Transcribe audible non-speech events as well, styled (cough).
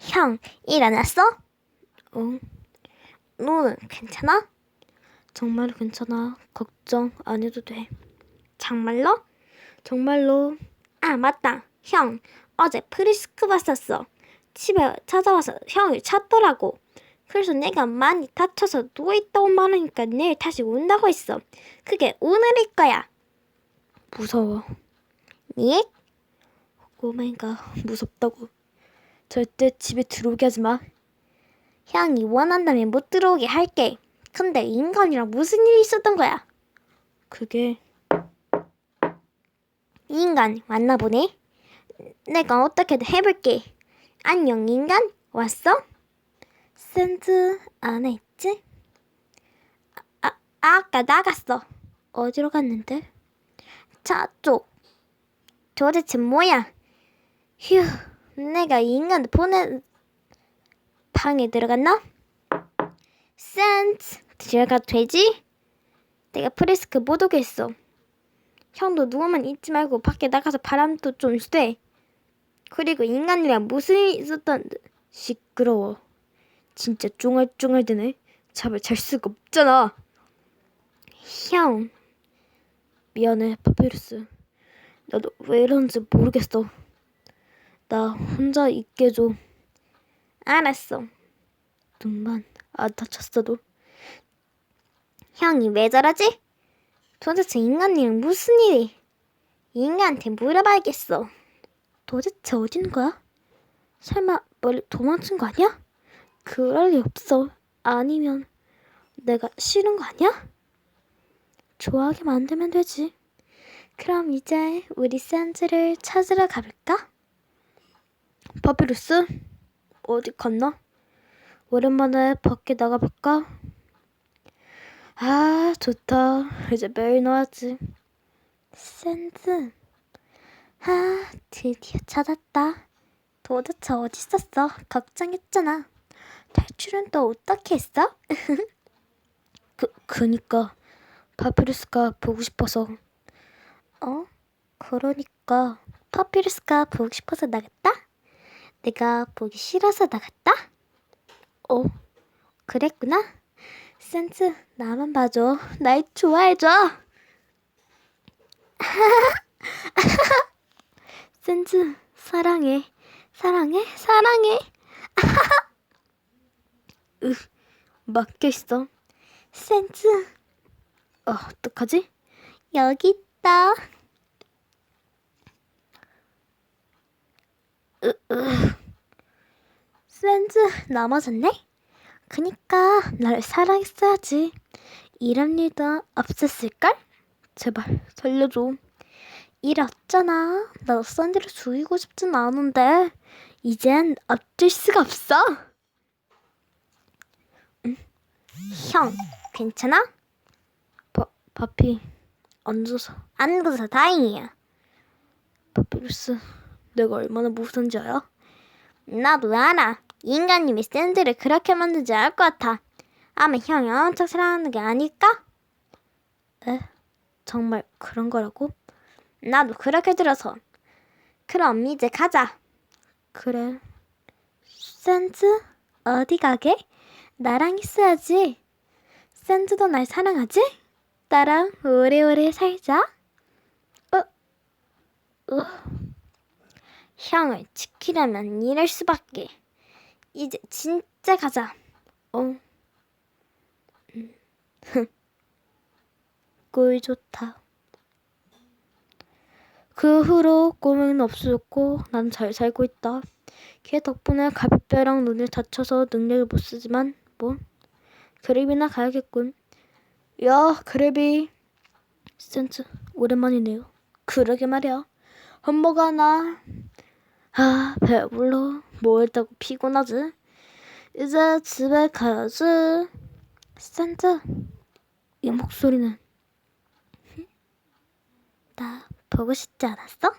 형, 일어났어? 응. 너는 괜찮아? 정말 괜찮아. 걱정 안 해도 돼. 정말로? 정말로. 아, 맞다. 형, 어제 프리스크 봤었어. 집에 찾아와서 형을 찾더라고. 그래서 내가 많이 다쳐서 누워있다 고 말하니까 내일 다시 온다고 했어. 그게 오늘일 거야. 무서워. 니? 꼬맹이가 무섭다고. 절대 집에 들어오게 하지 마. 형이 원한다면 못 들어오게 할게. 근데 인간이랑 무슨 일이 있었던 거야? 그게 이 인간 왔나 보네. 내가 어떻게든 해볼게. 안녕 인간 왔어? 샌드 안에 있지? 아, 아 아까 나갔어. 어디로 갔는데? 저쪽. 도대체 뭐야? 휴, 내가 이 인간을 보내 방에 들어갔나? 센스 들어가도 되지? 내가 프레스크 못 오겠어. 형도 누워만 있지 말고 밖에 나가서 바람도 좀 쐬. 그리고 인간이랑 무슨 일이 있었던데 시끄러워. 진짜 쫑알쫑알 대네. 잠을 잘 수가 없잖아. 형. 미안해, 파피루스. 나도 왜 이러는지 모르겠어. 나 혼자 있게 해줘. 알았어. 눈만 안 다쳤어도. 형이 왜 저러지? 도대체 인간이랑 무슨 일이? 인간한테 물어봐야겠어. 도대체 어딘 거야? 설마 멀리 도망친 거 아니야? 그럴 리 없어. 아니면 내가 싫은 거 아니야? 좋아하게 만들면 되지. 그럼 이제 우리 산즈를 찾으러 가볼까? 파피루스? 어디 갔나? 오랜만에 밖에 나가볼까? 아, 좋다. 이제 매일 나와야지. 샌드. 아, 드디어 찾았다. 도대체 어디 있었어? 걱정했잖아. 탈출은 또 어떻게 했어? (laughs) 그, 그니까 파피루스가 보고 싶어서. 어? 그러니까 파피루스가 보고 싶어서 나갔다? 내가 보기 싫어서 나갔다? 어, 그랬구나. 센스, 나만 봐줘. 날 좋아해줘. (laughs) 센스, 사랑해. 사랑해, 사랑해. (laughs) 으, 막혀있어. 센스. 어, 어떡하지? 여기 있다. 으, 으. 센스, 넘어졌네? 그니까 날 사랑했어야지. 이런 일도 없었을걸? 제발 살려줘. 일 없잖아. 나 샌드를 죽이고 싶진 않은데 이젠 어쩔 수가 없어. 응? 형, 괜찮아? 바, 바피, 앉아서. 앉아서 다행이야. 바피루스, 내가 얼마나 무서운지 알아? 나도 알아. 인간님이 샌드를 그렇게 만든지 알것 같아. 아마 형이 엄청 사랑하는 게 아닐까? 에? 정말 그런 거라고? 나도 그렇게 들어서. 그럼 이제 가자. 그래. 샌드? 어디 가게? 나랑 있어야지. 샌드도 날 사랑하지? 나랑 오래오래 살자. 어? 어? 형을 지키려면 이럴 수밖에. 이제 진짜 가자. 어. 음. (laughs) 꿀 좋다. 그 후로 꿈은 없어졌고 난 잘 살고 있다. 걔 덕분에 가비뼈랑 눈을 다쳐서 능력을 못 쓰지만 뭐 그랩이나 가야겠군. 야 그랩이 센스 오랜만이네요. 그러게 말이야. 햄버거 하나. 아 배불러. 뭐 했다고 피곤하지? 이제 집에 가야지. 센스 이 목소리는 나 보고 싶지 않았어?